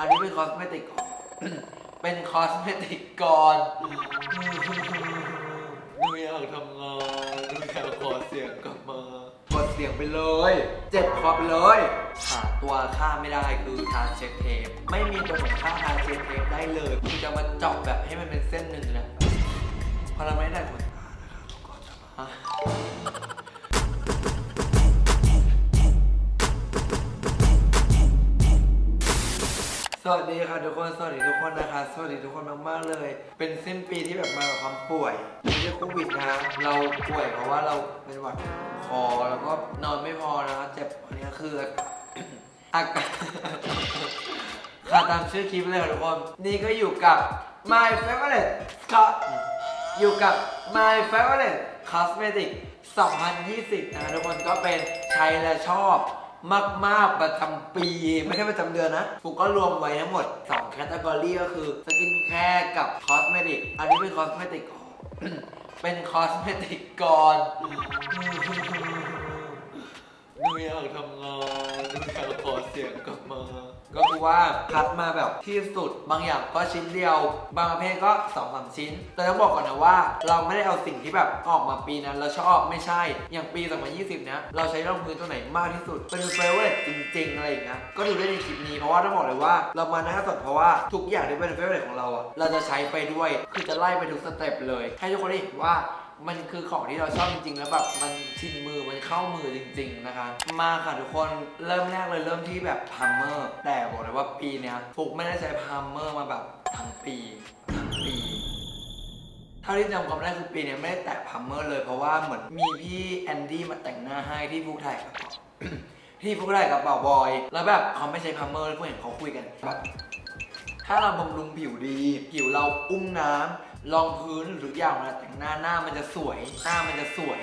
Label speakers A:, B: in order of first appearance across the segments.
A: อันนี้เป็นคอสเมติก เป็นคอสเมติกก่อนหนูอยากทำงานหนูอยากขอเสียงกลับมากดเสียงไปเลย เจ็บคอไปเลย หาตัวค่าไม่ได้คือทาเช็คเทป ไม่มีตัวไหนค่าทาเช็คเทปได้เลยคุณจะมาเจาะแบบให้มันเป็นเส้นหนึ่งนะพอเราไม่ได้ขน วัสดีค่ะทุกคน สวัสดีทุกคนนะคะ สวัสดีทุกคนมากๆเลย เป็นสิ้นปีที่แบบมากับความป่วยไม่ใช่โควิดนะเราป่วยเพราะว่าเราเป็นหวัดคอแล้วก็นอนไม่พอนะคะเจ็บอันนี้คือ อาการค่ะตามชื่อคลิปเลยค่ะทุกคน นี่ก็อยู่กับ my favorite ก็อยู่กับ my favorite cosmetic 2020 นะคะทุกคนก็เป็นใช้และชอบ มากๆประจำปี ไม่ใช่ประจำเดือนนะผมกก็รวมไว้ทั้งหมด2แคตตากรีก็คือสกินแคร์กับคอสเมติกอันนี้เป็นคอสเมติกเป็นคอสเมติกก่อนหนูอยากทำงาน สียงกลับมา ก็คือว่าคัดมาแบบที่สุดบางอย่างก็ชิ้นเดียว บางประเภทก็2อสชิ้น แต่ต้องบอกก่อนนะว่า เราไม่ได้เอาสิ่งที่แบบออกมาปีนั้นเราชอบไม่ใช่ อย่างปี 2020เนี้ยเราใช้รองพื้นตัวไหนมากที่สุด เป็นเฟเวอร์จริง ๆ อะไรอย่างเงี้ยก็ดูได้ในคลิปนี้เพราะว่าต้องบอกเลยว่า เรามาหน้าสดเพราะว่าทุกอย่างที่เป็นเฟเวอร์ของเราอะเราจะใช้ไปด้วยคือจะไล่ไปทุกสเต็ปเลย ให้ทุกคนได้เห็นว่า มันคือของที่เราชอบจริงๆ แล้วแบบมันชินมือมันเข้ามือจริง ๆนะคะ มาค่ะทุกคนเริ่มแรกเลยเริ่มที่แบบพัมเมอร์ แต่บอกเลยว่าปีเนี้ยฟุกไม่ได้ใช้พัมเมอร์มาแบบทั้งปีทั้งปีเท่าที่จำความได้คือปีนี้ไม่ได้แตะพัมเมอร์เลยเพราะว่าเหมือนมีพี่แอนดี้มาแต่งหน้าให้ที่ฟุกถ่ายกับที่ฟุกถ่ายกับเป่าบอย แล้วแบบเขาไม่ใช้พัมเมอร์แล้วพวกเห็นเขาคุยกันแบบถ้าเราบำรุงผิวดี ผิวเราอุ้มน้ำ รองพื้นหรืออย่างเวลาแต่งหน้าหน้ามันจะสวย หน้ามันจะสวย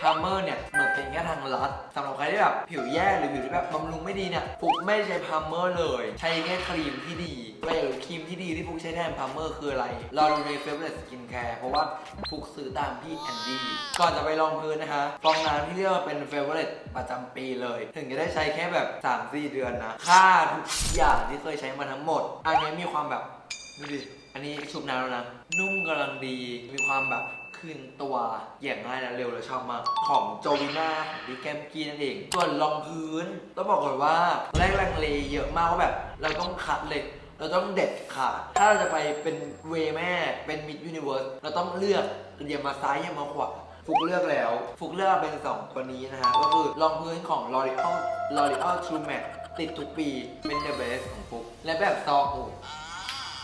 A: พาร์เมอร์เนี่ยเหมือนเป็นแค่ทางลัดสำหรับใครที่แบบผิวแย่หรือผิวที่แบบบำรุงไม่ดีเนี่ยฟุกไม่ใช้พาร์เมอร์เลย ใช้แค่ครีมที่ดีเวยหรือครีมที่ดีที่ฟุกใช้แทนพาร์เมอร์คืออะไรเราดูในเฟเวอร์สกินแคร์เพราะว่าฟุกซื้อตามพี่แอนดี้ก่อนจะไปลองพื้นนะคะฟองน้ำที่เรียกว่าเป็นเฟเวอร์ประจำปีเลย ถึงจะได้ใช้แค่แบบ3-4เดือนนะค่าทุกอย่างที่เคยใช้มาทั้งหมด อันนี้มีความแบบดูดิ อันนี้ชุบน้ำแล้วนะ นุ่มกำลังดี มีความแบบคืนตัวเหยียบง่ายและเร็วและชอบมาก ของโจวิน่าของพี่แกมกี้นั่นเอง ส่วนรองพื้น ต้องบอกก่อนว่าแรกลังเลเยอะมากว่าแบบ เราต้องคัดเลยเราต้องเด็ดขาดถ้าเราจะไปเป็นเวแม่ เป็นมิดยูนิเวิร์ส เราต้องเลือกอย่ามาซ้ายอย่ามาขวาฟุกเลือกแล้ว ฟุกเลือกเป็น 2 ตัวนี้นะฮะ ก็คือรองพื้นของ L'Oreal L'Oreal True Matte ติดทุกปีเป็น the best ของฟุก และแบบซองโอ้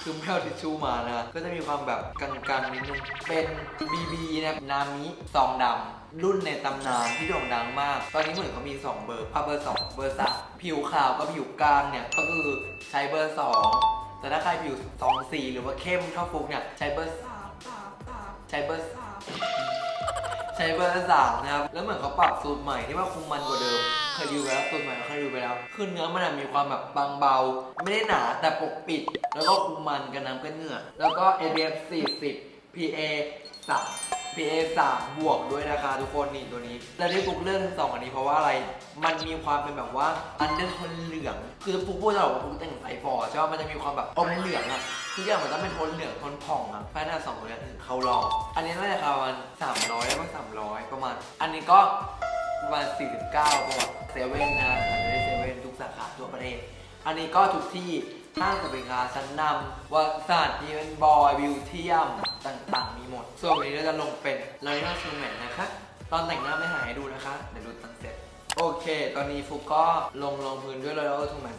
A: คือไม่เอาทิชชู่มานะ ก็จะมีความแบบกลางๆนิดนึงเป็น BB นะนามิซองดำรุ่นในตำนานที่โด่งดังมาก ตอนนี้เหมือนเขามี 2 เบอร์ภาพเบอร์ 2 เบอร์3ผิวขาวกับผิวกลางเนี่ย ก็คือใช้เบอร์ 2 แต่ถ้าใครผิว2สีหรือว่าเข้มเท่าฟุกเนี่ย ใช้เบอร์3ใช้เบอร์3ใช้เบอร์สามนะครับ แล้วเหมือนเขาปรับสูตรใหม่ที่ว่าคุมมันกว่าเดิม เคยดูไปแล้วสูตรใหม่เคยดูไปแล้วคือเนื้อมันอะมีความแบบบางเบา ไม่ได้หนาแต่ปกปิด แล้วก็คุมมันกันน้ำกันเหงื่อ แล้วก็ ADF 40 PA 3 PA 3บวกด้วยนะคะทุกคนนี่ตัวนี้ แล้วที่ฟุกเลือกทั้งสองอันนี้เพราะว่าอะไร มันมีความเป็นแบบว่าอันเดอร์โทนเหลือง คือฟุกพูดตลอดว่าฟุกแต่งสายฟอร์ใช่ป่ะมันจะมีความแบบอมเหลืองอะทุกอย่างมันต้องเป็นโทนเหลืองโทนผ่องอะภายในสองตัวนี้ถึงเขารออันนี้น่าจะประมาณสามร้อยแล้วก็สามร้อยประมาณ อันนี้ก็ ประมาณสี่สิบเก้าประวัติเซเว่นนะหาได้เซเว่นทุกสาขาทั่วประเทศ อันนี้ก็ทุกที่ห้างสรรพสินค้าชั้นนำวัสดุที่เป็นบอยวิวเทียมต่างๆ มีหมด ส่วนวันนี้เราจะลงเป็นลาริน่าชูแมนนะคะ ตอนแต่งหน้าไม่หายให้ดูนะคะ เดี๋ยวดูตอนเสร็จ โอเค ตอนนี้ฟุกก็ลงลงพื้นด้วยลาริน่าชูแมน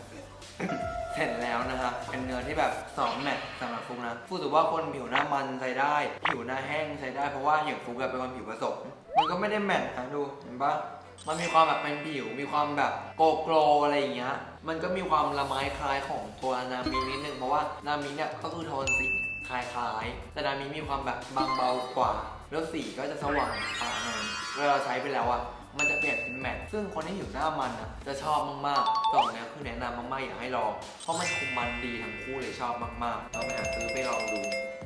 A: เสร็จแล้วนะครับเป็นเนื้อที่แบบ2แมตต์สำหรับฟุกนะฟุกถือว่าคนผิวหน้ามันใช้ได้ ผิวหน้าแห้งใช้ได้เพราะว่าอย่างฟุกอะเป็นคนผิวผสมมันก็ไม่ได้แมตต์นะดูเห็นปะมันมีความแบบเป็นผิว มีความแบบโกโกลอะไรอย่างเงี้ย มันก็มีความละไม้คล้ายของตัวนามินิดนึงเพราะว่านามิเนี่ยก็คือโทนสีคล้ายๆ แต่นามิมีความแบบบางเบากว่า แล้วสีก็จะสว่างกว่าหน่อยเวลาเราใช้ไปแล้วอะ มันจะเปลี่ยนเป็นแมตต์ซึ่งคนที่ผิวหน้ามันอะจะชอบมากๆสองเนี้คือแนะนำมากๆอยากให้ลอง เพราะมันคุมมันดีทั้งคู่เลยชอบมากๆเราไปหาซื้อไปลองดู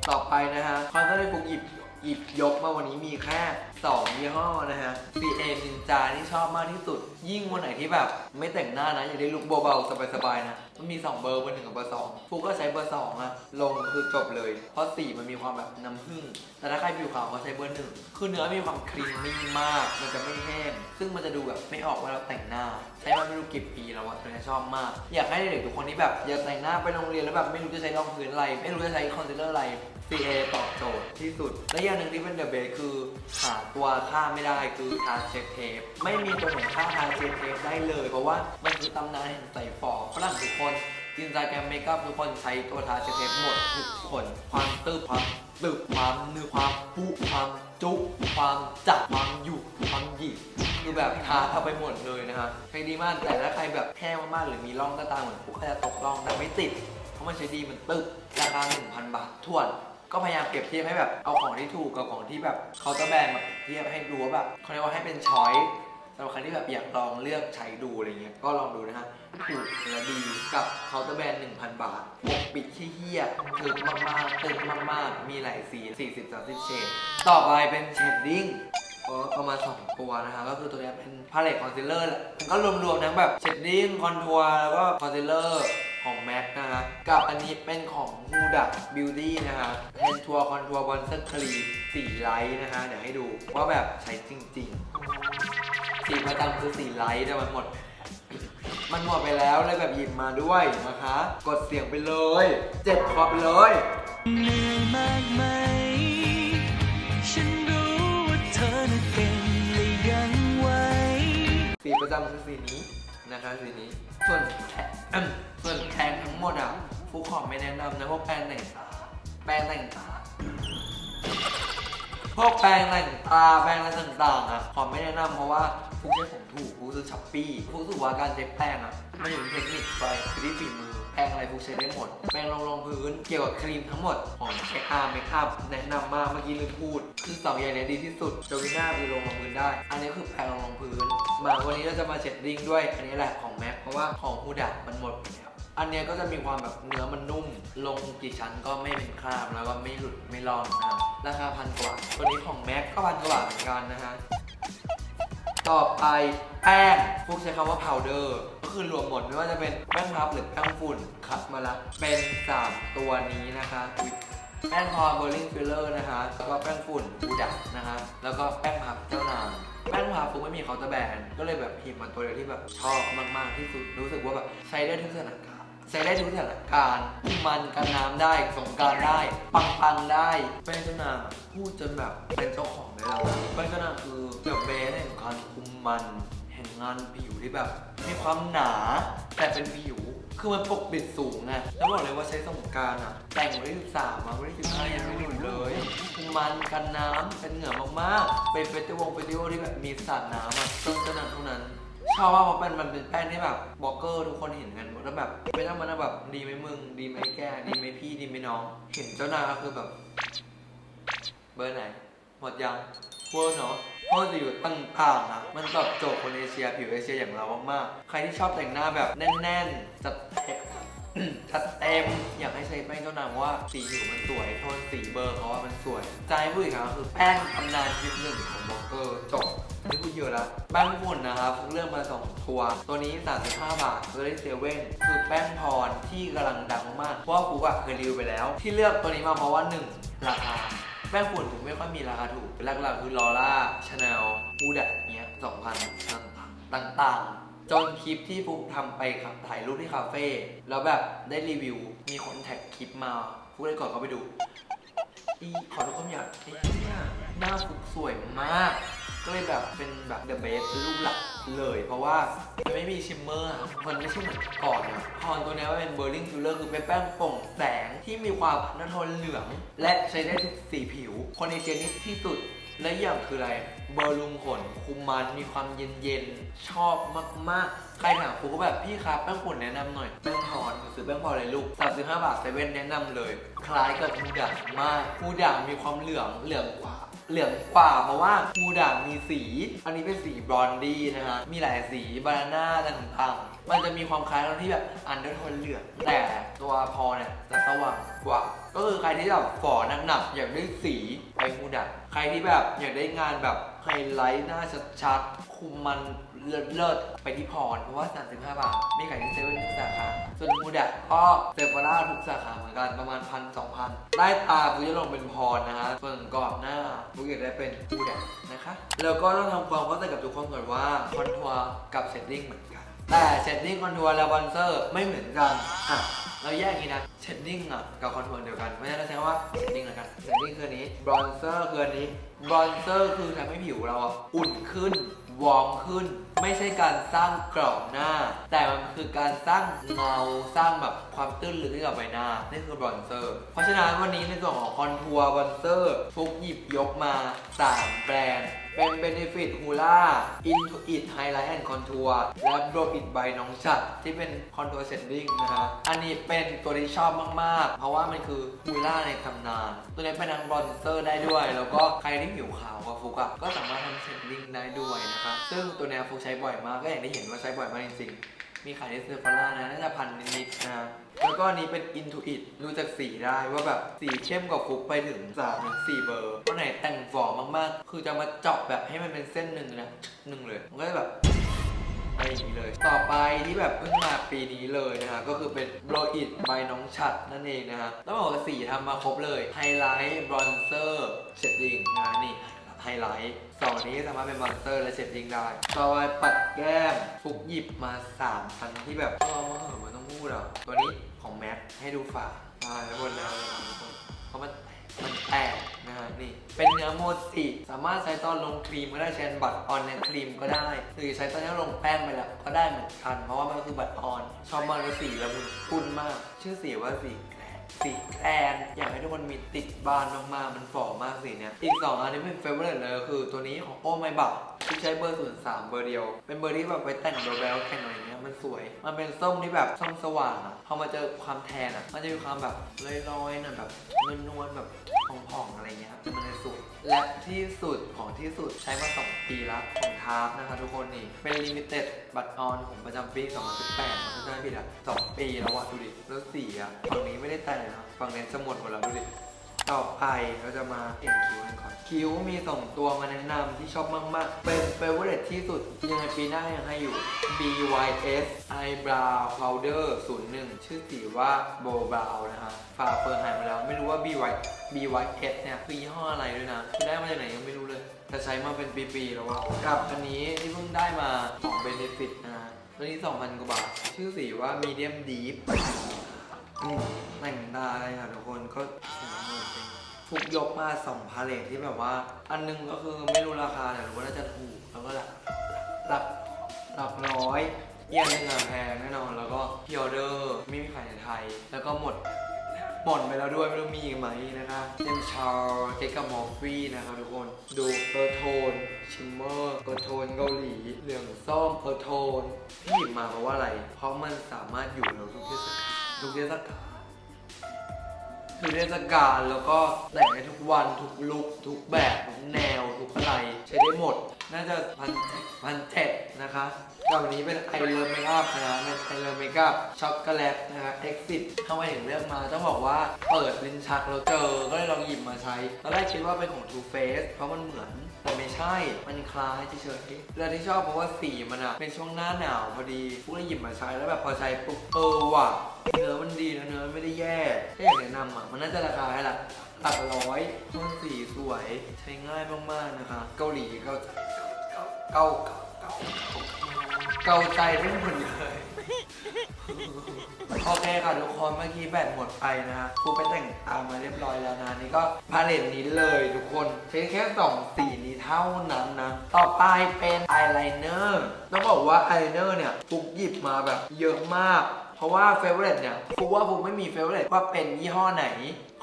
A: ต่อไปนะฮะคอนเสิร์ตที่ฟุกหยิบหยิบยกมาวันนี้มีแค่2ยี่ห้อนะฮะ CA Ninja ที่ชอบมากที่สุด ยิ่งวันไหนที่แบบ ไม่แต่งหน้านะ อยากได้ลุคเบาๆสบายๆนะ มันมี 2 เบอร์เบอร์หนึ่งกับเบอร์สองฟูก็ใช้เบอร์สองอะลงคือจบเลย เพราะสีมันมีความแบบน้ำผึ้งแต่ถ้าใครผิวขาวก็ใช้เบอร์หนึ่งคือเนื้อมีความครีมมี่มาก มันจะไม่แห้งซึ่งมันจะดูแบบไม่ออกว่าเราแต่งหน้า ใช้มาไม่รู้กี่ปีแล้วอะตัวนี้ชอบมาก อยากให้เด็กๆทุกคนที่แบบอยากแต่งหน้าไปโรงเรียนแล้วแบบไม่รู้จะใช้รองพื้นอะไร ไม่รู้จะใช้คอนซีลเลอร์อะไร CA ตอบโจทย์ที่สุด และอย่างหนึ่งที่เป็นเดอะเบสคือหาตัวค่าไม่ได้คือทาเช็คเทปไม่มีตัวไหนค่าทาเช็คเทปได้เลย เพราะว่ามันคือตำนานแห่งใส่ฟอกฝรั่งทุกคนอินสตาแกรมเมคอัพทุกคนใช้ตัวทาเช็คเทปหมดทุกคน ความตึบความตึบความนื้อความปุความจุความจับความหยุดความหยิกคือแบบทาเข้าไปหมดเลยนะฮะใช้ดีมากแต่ถ้าใครแบบแห้งมากๆหรือมีร่องก็ตามเหมือนปุ๊กก็จะตกร่องแต่ไม่ติด เพราะมันใช้ดีมันตึกราคา1,000 บาททวน ก็พยายามเปรียบเทียบให้แบบเอาของที่ถูกกับของที่แบบเขาจะแบรนด์มาเทียบให้ดูว่าแบบเขาเรียกว่าให้เป็นช้อยสำหรับใครที่แบบอยากลองเลือกใช้ดูอะไรเงี้ยก็ลองดูนะฮะถูกและดีกับเคาน์เตอร์แบรนด์1,000 บาทปกปิดขี้เหี้ยตึกมากๆตึกมากๆ มีหลายสี40-30เฉดต่อไปเป็นเชดดิ้งก็ประมาณ2ตัวนะคะก็คือตัวเนี้ยเป็นพาเลตคอนซีลเลอร์แหละมันก็รวมๆทั้งแบบเชดดิ้งคอนทัวร์แล้วก็คอนซีลเลอร์ ของแม็กนะคะกับอันนี้เป็นของ h u d a Beauty นะคะแทนทัวร์คอนทัวร์บอนเซอร์ครีมสีไลท์นะคะเดี๋ยวให้ดูว่าแบบใช้จริง ๆ สีประจำคือสีไลท์แต่มันหมด มันหมดไปแล้วเลยแบบหยิบมาด้วยนะคะ กดเสียงไปเลย เจ็บคอไปเลยสีประจำคือสีนี้นะคะสีนี้ส่วนแทน ส่วนแทนทั้งหมดอะฟุกขอไม่แนะนำนะพวกแปรงแต่งตาแปรงแต่งตาพวกแปรงแต่งตาแปรงอะไรต่างๆอะขอไม่แนะนำเพราะว่าฟุกใช้ของถูกฟุกซื้อช้อปปี้ฟุกรู้สึกว่าการใช้แปรงอะมันอยู่ที่เทคนิคไปคือที่ฝีมือแปรงอะไรฟุกใช้ได้หมด แปรงรองรองพื้นเกี่ยวกับครีมทั้งหมดของเออาร์เมคอัพแนะนำมากเมื่อกี้ลืมพูด คือสองอย่างเนี้ยดีที่สุดจวิน่าคือลงรองพื้นได้ อันนี้คือแปรงรองรองพื้น มาวันนี้เราจะมาเช็ดดิ้งด้วย อันนี้แหละของแม็กเพราะว่าของฮูดะมันหมดไปแล้ว อันเนี้ยก็จะมีความแบบเนื้อมันนุ่ม ลงกี่ชั้นก็ไม่เป็นคราบแล้วก็ไม่หลุดไม่ลอกนะครับราคาพันกว่าตัวนี้ของแม็กก็พันกว่าเหมือนกันนะฮะต่อไปแป้งพวกใช้คำว่า powder ก็คือรวมหมดไม่ว่าจะเป็นแป้งพับหรือแป้งฝุ่นคัดมาละเป็น 3 ตัวนี้นะคะแป้งทอเบอร์ลิงฟิลเลอร์นะคะแล้วก็แป้งฝุ่นบูดักนะคะแล้วก็แป้งพับเจ้านางแป้งพับฟุกไม่มีเคาน์เตอร์แบนก็เลยแบบพิมพ์มาตัวเดียวที่แบบชอบมากๆที่สุดรู้สึกว่าแบบใช้ได้ทุกสถานการณ์ ใช้ได้ทุกสถานการณ์คุมมันกันน้ำได้สงการได้ ปังปังได้แป้งเจ้านางพูดจนแบบเป็นเจ้าของได้แล้วนะแป้งเจ้านางคือแบบเบสแห่งการคุมมันแห่งงานผิวที่แบบ มีความหนาแต่เป็นผิว คือมันปกปิดสูงไงแล้วบอกเลยว่าใช้สงการอะแต่งวันที่13มาวันที่15ยังไม่หลุดเลยคุมมันกันน้ำเป็นเหงื่อมากๆเป็นเฟสติวัลเฟสติวัลที่แบบมีสาดน้ำอะต้องเจ้านางเท่านั้น ชอบว่าเพราะเป็นมันเป็นแป้งที่แบบบล็อกเกอร์ทุกคนเห็นกันหมดแล้วแบบไม่ต้องมานั่งแบบดีไหมมึงดีไหมแกดีไหมพี่ดีไหมน้อง เห็นเจ้านายก็คือแบบ เบอร์ไหน หมดยังเวอร์เนาะเพราะจะอยู่ต่างๆอะมันตอบโจทย์คนเอเชียผิวเอเชียอย่างเรามากๆใครที่ชอบแต่งหน้าแบบแน่นๆจัดเต็มจัดเต็มอยากให้ใช้แป้งเจ้านางว่าสีผิวมันสวยโทนสีเบอร์เขาว่ามันสวยใจะให้พูดอีกครั้งก็คือแป้งตำนานยุคหนึ่งของบล็อกเกอร์จบ ไม่พูดเยอะแล้วแป้งฝุ่นนะครับเลือกมาสองตัว ตัวนี้ 35 บาท ตัวนี้เซเว่นคือแป้งพรที่กำลังดังมาก เพราะว่าฟุกอะเคยรีวิวไปแล้ว ที่เลือกตัวนี้มาเพราะว่า 1 ราคา แป้งฝุ่นผมไม่ค่อยมีราคาถูก หลักๆคือลอร่าชาแนลพูดะเนี้ย2,000ต่างๆจนคลิปที่ฟุกทำไปครับถ่ายรูปที่คาเฟ่แล้วแบบได้รีวิว มีคนแท็กคลิปมาฟุกเลยกดเข้าไปดูอีขอทุกคนอยากไอ้เนี่ย หน้าฟุกสวยมาก ก็เลยแบบเป็นแบบเดอะเบสรูปหลักเลย เพราะว่ามันไม่มีชิมเมอร์อะมันไม่ใช่เหมือนก่อนอะพอนตัวเนี้ยมันเป็นเบอร์ลิงฟิลเลอร์คือเป็นแป้งโปร่งแสงที่มีความพันธโทนเหลือง และใช้ได้ทุกสีผิว คนเอเชียนี่ที่สุด และอย่างคืออะไร เบอร์ลุงขนคุมมันมีความเย็นๆ ชอบมากๆ ใครถามกูก็แบบพี่ครับแป้งฝุ่นแนะนำหน่อย แป้งทอนซื้อแป้งพอเลยลูก35บาทเซเว่นแนะนำเลย คล้ายกับฮูด่างมากฮูด่างมีความเหลืองเหลืองกว่า เหลืองกว่าเพราะว่ามูด่างมีสี อันนี้เป็นสีบรอนดี้นะฮะ มีหลายสีบานาน่าต่างๆ มันจะมีความคล้ายกันที่แบบอันเดอร์โทนเหลือง แต่ตัวพอเนี่ยจะสว่างกว่า ก็คือใครที่แบบฝอหนักๆอยากได้สีไปมูดังใครที่แบบอยากได้งานแบบไฮไลท์หน้าชัดๆคุมมัน เลิศไปที่พรเพราะว่า 35 บาทมีขายที่เซเว่นทุกสาขา ส่วนฮูดัดก็เซฟวาร่าทุกสาขาเหมือนกันประมาณพันสองพันได้ตาบุจะลงเป็นพรนะฮะ ส่วนกรอบหน้าบุอยากได้เป็นฮูดัดนะคะ แล้วก็ต้องทำความเข้าใจกับทุกคนก่อนว่าคอนทัวร์กับเซตติ้งเหมือนกัน แต่เชดดิ้งคอนทัวร์และบอนเซอร์ไม่เหมือนกันอะเราแยกอย่างนี้นะเชดดิ้งอะกับคอนทัวร์เดียวกันเพราะฉะนั้นเราใช้ว่าเชดดิ้งแล้วกันเชดดิ้งคืออันนี้บรอนเซอร์คืออันนี้บรอนเซอร์คือทำให้ผิวเราอะอุ่นขึ้น วอร์มขึ้น ไม่ใช่การสร้างกรอบหน้า แต่มันคือการสร้างเงาสร้างแบบความตื้นลึกให้กับใบหน้านี่คือบรอนเซอร์ เพราะฉะนั้นวันนี้ในส่วนของคอนทัวร์บรอนเซอร์ฟุกหยิบยกมา 3 แบรนด์ เป็น Benefit Hula Intuit Highlight and Contour และ Blow It by น้องชัดที่เป็น Contour Setting นะฮะ อันนี้เป็นตัวที่ชอบมากๆ เพราะว่ามันคือ Hula ในตำนาน ตัวนี้เป็นทั้งบรอนเซอร์ได้ด้วย แล้วก็ใครที่ผิวขาวกับฟุกอะก็สามารถทำเซตติ้งได้ด้วยนะคะซึ่งตัวนี้ฟุกใช้บ่อยมาก ก็อย่างที่เห็นว่าใช้บ่อยมากจริงๆ มีขายในเซฟาร่านะ น่าจะพันนิดๆนะ แล้วก็อันนี้เป็น Into It รู้จากสีได้ว่าแบบสีเข้มกว่าฟุกไปถึง3ถึง4เบอร์วันไหนแต่งฝอมากๆ คือจะมาเจาะแบบให้มันเป็นเส้นหนึ่งนะหนึ่งเลย มันก็จะแบบอะไรอย่างนี้เลย ต่อไปที่แบบเพิ่งมาปีนี้เลยนะฮะ ก็คือเป็น Blow It by น้องชัดนั่นเองนะฮะต้องบอกว่าสีทำมาครบเลย ไฮไลท์ บรอนเซอร์ เชดดิ้งนะนี่ ไฮไลท์สองนี้สามารถเป็นมอนสเตอร์และเชดดิ้งได้ต่อไปปัดแก้มฟุกหยิบมา3พันที่แบบเรามาเหอะมันต้องพูดอะตัวนี้ของแม็กให้ดูฝาตายแล้วหมดแล้วนะครับทุกคนเพราะมันมันแตกนะฮะนี่ เป็นเนื้อโมจิสามารถใช้ตอนลงครีมก็ได้เช่นบัตรออนในครีมก็ได้ หรือใช้ตอนที่ลงแป้งไปแล้วก็ได้เหมือนกัน เพราะว่ามันคือบัตรออน ชอบมากเลยสีละมุนคุ้นมาก ชื่อสีว่าสี สีแอนอยากให้ทุกคนมีติดบ้านมากๆ มันฝ่อมากสีเนี้ยอีก2อันที่เป็นเฟเวอร์เลยคือตัวนี้ของโอ้ไม่บักที่ใช้เบอร์ศูนย์สามเบอร์เดียว เป็นเบอร์ที่แบบไปแต่งโดแบลแข่งอะไรเงี้ยมันสวย มันเป็นส้มที่แบบส้มสว่างอะพอมาเจอความแทนอะมันจะมีความแบบลอยๆหน่อยแบบนวลๆแบบผ่องๆอะไรเงี้ยมันเลยสวย และที่สุดของที่สุดใช้มา 2 ปีแล้วของทาร์ฟนะคะทุกคนนี่เป็นลิมิเต็ดบัตรออนของประจำปี 2018นะถ้าไม่ผิดอะ2ปีแล้วอะดูดิแล้วสีอะฝั่งนี้ไม่ได้แต่งนะฝั่งนี้จะหมดหมดแล้วดูดิ ต่อไปเราจะมาเขียนคิ้วกันก่อน คิ้วมี2ตัวมาแนะนำที่ชอบมากๆ เป็นเฟเวอร์ที่สุด ยังไงปีหน้ายังให้อยู่ BYS Eyebrow Powder 01 ชื่อสีว่า Bow Brow นะฮะฝากเปิดหายมาแล้ว ไม่รู้ว่า BY BYS เนี่ยคือยี่ห้ออะไรด้วยนะได้มาจากไหนยังไม่รู้เลย แต่ใช้มาเป็นปีๆแล้วอะกับอันนี้ที่เพิ่งได้มาของ Benefit นะฮะตัวนี้ 2,000 กว่าบาท ชื่อสีว่า Medium Deep แต่งได้ค่ะทุกคนก็สวย มากยกมาสองพาเลทที่แบบว่า อันหนึงก็คือไม่รู้ราคาแต่รู้ว่าน่าจะถูกแล้วก็หลักหลักหลักร้อยอีกอันงอะแพงแน่นอนแล้วก็พิออเดอร์ไม่มีขายในไทย แล้วก็หมดหมดไปแล้วด้วยไม่รู้มีอีกไหมนะคะเจมชาร์เกกามอฟฟี่นะครับทุกคน ดูเออโทน ชิมเมอร์เออโทนเกาหลี เหลืองส้มเออโทนที่หยิบมาเพราะว่าอะไร เพราะมันสามารถอยู่ในทุกเทศกาลทุกเทศกาล ดูเทศกาลแล้วก็แต่งได้ทุกวันทุกลุคทุกแบบทุกแนวทุกอะไรใช้ได้หมด น่าจะพันพันเจ็ดนะคะกับวันนี้เป็นไอเลิฟเมคอัพนะเป็นไอเลิฟเมคอัพช็อกโกแลตนะคะเอ็กซิททำไมถึงเลือกมาต้องบอกว่าเปิดลิ้นชักเราเจอก็เลยลองหยิบมาใช้ตอนแรกคิดว่าเป็นของ Too Faced เพราะมันเหมือน แต่ไม่ใช่ มันคล้ายเฉยๆแล้วที่ชอบเพราะว่าสีมันอะเป็นช่วงหน้าหนาวพอดีพวกเราหยิบมาใช้แล้วแบบพอใช้ปุ๊บเออว่ะเนื้อมันดีนะเนื้อไม่ได้แย่ถ้าอยากแนะนำอะมันน่าจะราคาให้ลักหลักร้อยโทนสีสวยใช้ง่ายมากๆนะคะ เกาหลีเกาเกาเกาเกาเกาใจได้หมดเลย โอเคค่ะทุกคนเมื่อกี้แบตหมดไปนะฮะกูไปแต่งตามมาเรียบร้อยแล้วนะนี่ก็พาเลตนี้เลยทุกคนใช้แค่สองสีนี้เท่านั้นนะ ต่อไปเป็นอายไลเนอร์ต้องบอกว่าอายไลเนอร์เนี่ยฟุกหยิบมาแบบเยอะมาก เพราะว่าเฟเวอร์เนี่ยฟุกว่าฟุกไม่มีเฟเวอร์ว่าเป็นยี่ห้อไหน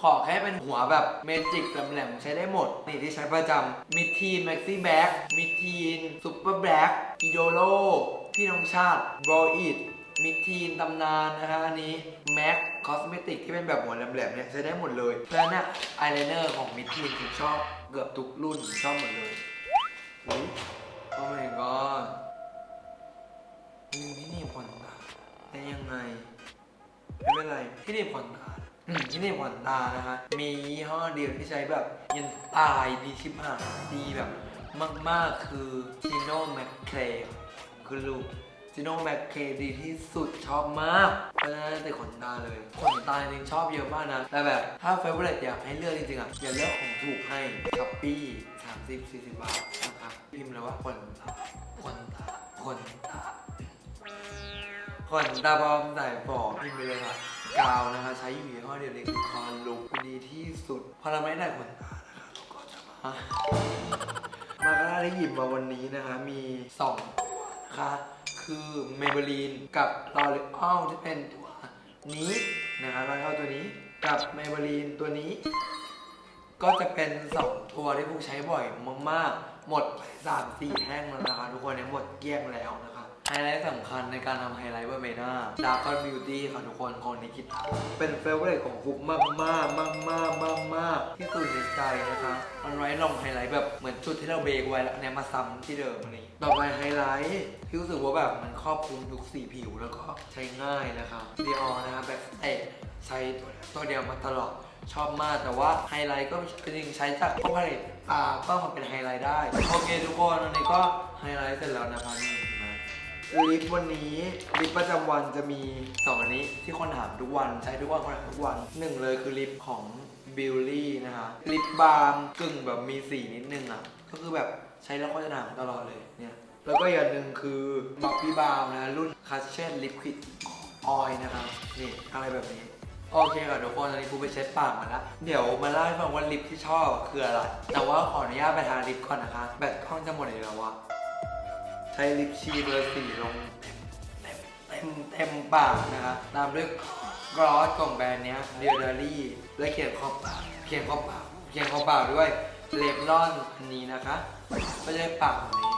A: ขอแค่เป็นหัวแบบเมจิกแหลมๆใช้ได้หมด นี่ที่ใช้ประจำมิทีนแม็กซี่แบ็กมิทีนซูเปอร์แบล็กโยโลพี่น้องชาติบรออิด มิทีนตำนานนะฮะอันนี้แม็กคอสเมติกที่เป็นแบบหัวแหลมๆเนี่ยใช้ได้หมดเลยเพราะฉะนั้นเนี่ยอายไลเนอร์ของมิทีนผมชอบเกือบทุกรุ่นชอบหมดเลยอุ๊ยโอ้ my god มีที่นี่ผ่อนตาได้ยังไงไม่เป็นไรที่นี่ผ่อนตาอืมที่นี่ขนตานะคะมียี่ห้อเดียวที่ใช้แบบยันตายดีชิบหายดีแบบมากๆคือชิโนแมคเคลคือลูก ชิโนแมคเคดีที่สุดชอบมากเพราะฉะนั้นติดขนตาเลย ขนตาจริงชอบเยอะมากนะ แต่แบบถ้าเฟเวอร์เรอยากให้เลือกจริงๆอะ อย่าเลือกของถูกให้ช้อปปี้สามสิบสี่สิบบาทนะครับพิมพ์เลยว่าขนตาขนตาขนตาขนตาบอมใส่ปอกพิมพ์ไปเลยค่ะกาวนะคะใช้อยู่ยี่ห้อเดียวเลยคือคอนลุกดีที่สุดพอเราไม่ได้ขนตานะคะเราก็จะมามาก็ได้หยิบมาวันนี้นะคะมีสองตัวนะคะ คือเมเบลีนกับลอรีออลที่เป็นตัวนี้นะคะลอรีออลตัวนี้กับเมเบลีนตัวนี้ ก็จะเป็นสองตัวที่พวกใช้บ่อยมากๆ หมดไปสามสี่แท่งแล้วนะคะทุกคนเนี่ยหมดเกลี้ยงแล้วนะคะไฮไลท์สำคัญในการทำไฮไลท์เบอร์เบน่าดาร์คบิวตี้ค่ะทุกคนของนิกิตาเป็นเฟเวอร์เรตของฟุกมากมากมากมากมากมากๆที่สุดในใจนะคะมันไว้ลองไฮไลท์แบบเหมือนจุดที่เราเบรกไว้แล้วเนี่ยมาซ้ำที่เดิมอันนี้ ต่อไปไฮไลท์ที่รู้สึกว่าแบบมันครอบคลุมทุกสีผิวแล้วก็ใช้ง่ายนะคะดีออนะคะแบบเตะใช้ตัวเดียวตัวเดียวมาตลอดชอบมากแต่ว่าไฮไลท์ก็จริงใช้จากพวกผลิตตาก็มาเป็นไฮไลท์ได้ โอเคทุกคนวันนี้ก็ไฮไลท์เสร็จแล้วนะคะนี่ลิปวันนี้ลิปประจำวันจะมีสองอันนี้ที่คนถามทุกวันใช้ทุกวันคนถามทุกวันหนึ่งเลยคือลิปของบิลลี่นะคะลิปบาล์มกึ่งแบบมีสีนิดนึงอะก็คือแบบ ใช้แล้วก็จะถาตลอดเลยเนี่ยแล้วก็อีกอันหนึ่งคือบับบี้บาล์มนะรุ่นคัชเช่นลิควิดออยนะคะนี่อะไรแบบนี้ โอเคค่ะทุกคนตอนนี้กูไปเช็ดปากมาแล้วเดี๋ยวมาเล่าให้ฟังว่าลิปที่ชอบคืออะไร แต่ว่าขออนุญาตไปทาลิปก่อนนะคะ แบตกล้องจะหมดอีกแล้ววะใช้ลิปชีเบอร์สี่ลงเต็มเต็มเต็มปากนะคะตามด้วยกลอสของแบรนด์เนี้ยเดียร์รี่และเขียนขอบปากเขียนขอบปากเขียนขอบปากด้วย เลมอนอันนี้นะคะ ไม่ใช่ปากแบบนี้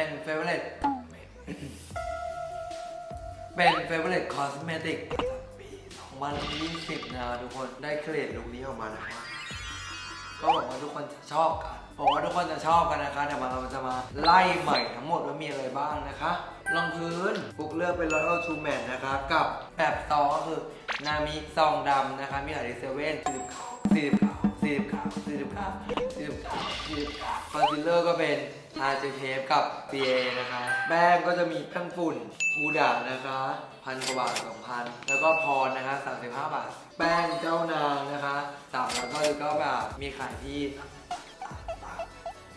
A: เป็น Favorite เป็น Favorite Cosmetic ปี2020 นะทุกคนได้เครดลุคนี้ออกมานะครับ ก็หวังว่าทุกคนจะชอบกันหวังว่าทุกคนจะชอบกันนะคะเดี๋ยวมาเราจะมาไล่ใหม่ทั้งหมดว่ามีอะไรบ้างนะคะรองพื้นฟุกเลือกเป็น Royal True Matte นะคะกับแบบซองก็คือนามิซองดำนะคะมีหลายดีเซเว่น49 49 49 49 49คอนซีลเลอร์ก็เป็น ทาเจเทปกับ CA นะคะแป้งก็จะมีแป้งฝุ่นบูดานะคะพันกว่าบาทสองพันแล้วก็พรนะคะ35บาบาท แป้งเจ้านางนะคะสามร้อยก็ก็แบบมีขายที่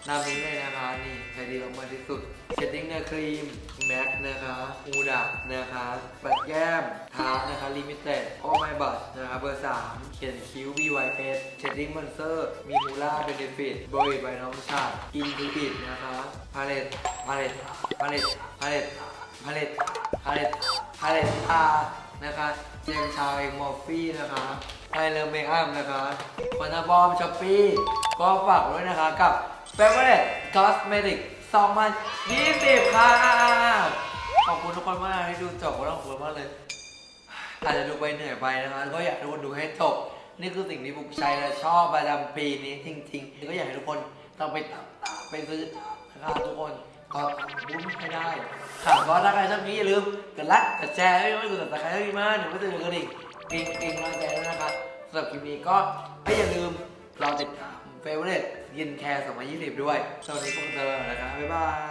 A: นามนี้เลยนะคะ นี่ใช้ดีมากที่สุดเชดดิ้งเนื้อครีม แม็กนะคะอูดักนะคะบัดแก้มทาร์นะคะลิมิเต็ดโอไมบัตนะคะเบอร์3เขียนคิ้ว BYS เชดดิ้งมอนเซอร์มีมูล่าเบนฟิตโบยใบน้องชาติอินทูบิดนะคะพาเลตพาเลตพาเลตพาเลตพาเลตพาเลตพาเลตตานะคะเจมชาวเองมอร์ฟี่นะคะไฮเลอร์เมคอัพนะคะคอนบอมช้อปปี้ก็ฝากด้วยนะคะกับ Favorite Cosmetic 2020ค่ะขอบคุณทุกคนมากที่ดูจบก็ต้องขอบคุณมากเลย อาจจะดูไปเหนื่อยไปนะคะก็อยากให้ทุกคนดูให้จบ นี่คือสิ่งที่บุกใช้และชอบประจำปีนี้จริงๆก็อยากให้ทุกคนต้องไปตามตาไปซื้อนะครับทุกคนก็บุ้มให้ได้ค่ะก็ถ้าใครชอบนี้อย่าลืมกดไลค์กดแชร์ไม่ไม่กดติดตามใครที่มากเดี๋ยวไม่ตื่นกระดิ่งกริ่งกริ่งกำลังใจด้วยนะครับสำหรับคลิปนี้ก็ไม่อย่าลืมรอติดตามเฟเวอร์เรต ยินแคร์2020 ด้วยสวัสดีพวกเราแล้วนะครับบ๊ายบาย